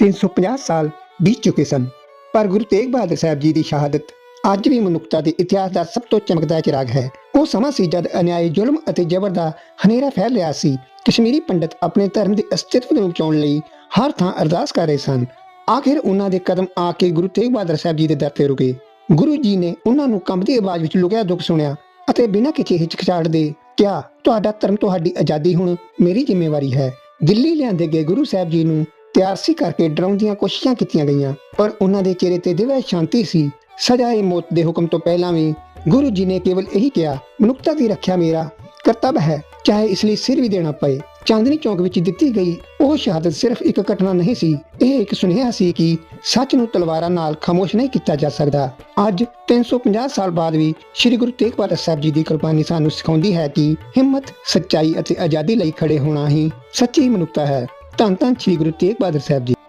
350 ਸਾਲ ਬੀਤ ਚੁੱਕੇ ਸਨ। ਪਰ ਗੁਰੂ ਤੇਗ ਬਹਾਦਰ ਸਾਹਿਬ ਜੀ ਦੀ ਸ਼ਹਾਦਤ ਅੱਜ ਵੀ ਮਨੁੱਖਤਾ ਦੇ ਇਤਿਹਾਸ ਦਾ ਸਭ ਤੋਂ ਚਮਕਦਾਰ ਚਿਰਾਗ ਹੈ। ਉਹ ਸਮਾਂ ਸੀ ਜਦ ਅਨਿਆਏ ਜ਼ੁਲਮ ਅਤੇ ਜ਼ਬਰ ਦਾ ਹਨੇਰਾ ਫੈਲ ਰਿਹਾ ਸੀ। ਕਸ਼ਮੀਰੀ ਪੰਡਤ ਆਪਣੇ ਧਰਮ ਦੇ ਅਸਤਿਤਵ ਨੂੰ ਬਚਾਉਣ ਲਈ ਹਰ ਥਾਂ ਅਰਦਾਸ ਕਰ ਰਹੇ ਸਨ। ਆਖਿਰ ਉਹਨਾਂ ਦੇ ਕਦਮ ਆ ਕੇ ਗੁਰੂ ਤੇਗ ਬਹਾਦਰ ਸਾਹਿਬ ਜੀ ਦੇ ਦਰ ਤੇ ਰੁਕੇ। ਗੁਰੂ ਜੀ ਨੇ ਉਹਨਾਂ ਨੂੰ ਕੰਬਦੀ ਆਵਾਜ਼ ਵਿੱਚ ਲੁਕਿਆ ਦੁੱਖ ਸੁਣਿਆ ਅਤੇ ਬਿਨਾਂ ਕਿਸੇ ਹਿਚਕਚਾਹਟ ਦੇ ਕਿਹਾ, ਤੁਹਾਡਾ ਧਰਮ, ਤੁਹਾਡੀ ਆਜ਼ਾਦੀ ਹੁਣ ਮੇਰੀ ਜ਼ਿੰਮੇਵਾਰੀ ਹੈ। ਦਿੱਲੀ ਲਿਆਂਦੇ ਗਏ ਗੁਰੂ ਸਾਹਿਬ ਜੀ ਨੂੰ ਤਿਆਰਸੀ ਕਰਕੇ ਡਰਾਉਣ ਦੀਆਂ ਕੋਸ਼ਿਸ਼ਾਂ ਕੀਤੀਆਂ ਗਈਆਂ। ਪਰ ਉਹਨਾਂ ਦੇ ਚਿਹਰੇ ਤੇ ਦਿਵਯ ਸ਼ਾਂਤੀ ਸੀ। ਸਜ਼ਾਏ ਮੌਤ ਦੇ ਹੁਕਮ ਤੋਂ ਪਹਿਲਾਂ ਵੀ ਗੁਰੂ ਜੀ ਨੇ ਕੇਵਲ ਇਹੀ ਕਿਹਾ, ਮਨੁੱਖਤਾ ਦੀ ਰੱਖਿਆ ਮੇਰਾ ਕਰਤੱਵ ਹੈ, ਚਾਹੇ ਇਸ ਲਈ ਸਿਰ ਵੀ ਦੇਣਾ ਪਏ। ਚਾਂਦਨੀ ਚੌਕ ਵਿੱਚ ਦਿੱਤੀ ਗਈ ਉਹ ਸ਼ਹਾਦਤ ਸਿਰਫ ਇੱਕ ਘਟਨਾ ਨਹੀਂ ਸੀ, ਇਹ ਇੱਕ ਸੁਨੇਹਾ ਸੀ ਕਿ ਸੱਚ ਨੂੰ ਤਲਵਾਰਾਂ ਨਾਲ ਖਾਮੋਸ਼ ਨਹੀਂ ਕੀਤਾ ਜਾ ਸਕਦਾ। ਅੱਜ 350 ਸਾਲ ਬਾਅਦ ਵੀ ਸ੍ਰੀ ਗੁਰੂ ਤੇਗ ਬਹਾਦਰ ਸਾਹਿਬ ਜੀ ਦੀ ਕੁਰਬਾਨੀ ਸਾਨੂੰ ਸਿਖਾਉਂਦੀ ਹੈ ਕਿ ਹਿੰਮਤ, ਸੱਚਾਈ ਅਤੇ ਆਜ਼ਾਦੀ ਲਈ ਖੜੇ ਹੋਣਾ ਹੀ ਸੱਚੀ ਮਨੁੱਖਤਾ ਹੈ। ਧੰਨ ਧੰਨ ਸ੍ਰੀ ਗੁਰੂ ਤੇਗ ਬਹਾਦਰ ਸਾਹਿਬ ਜੀ।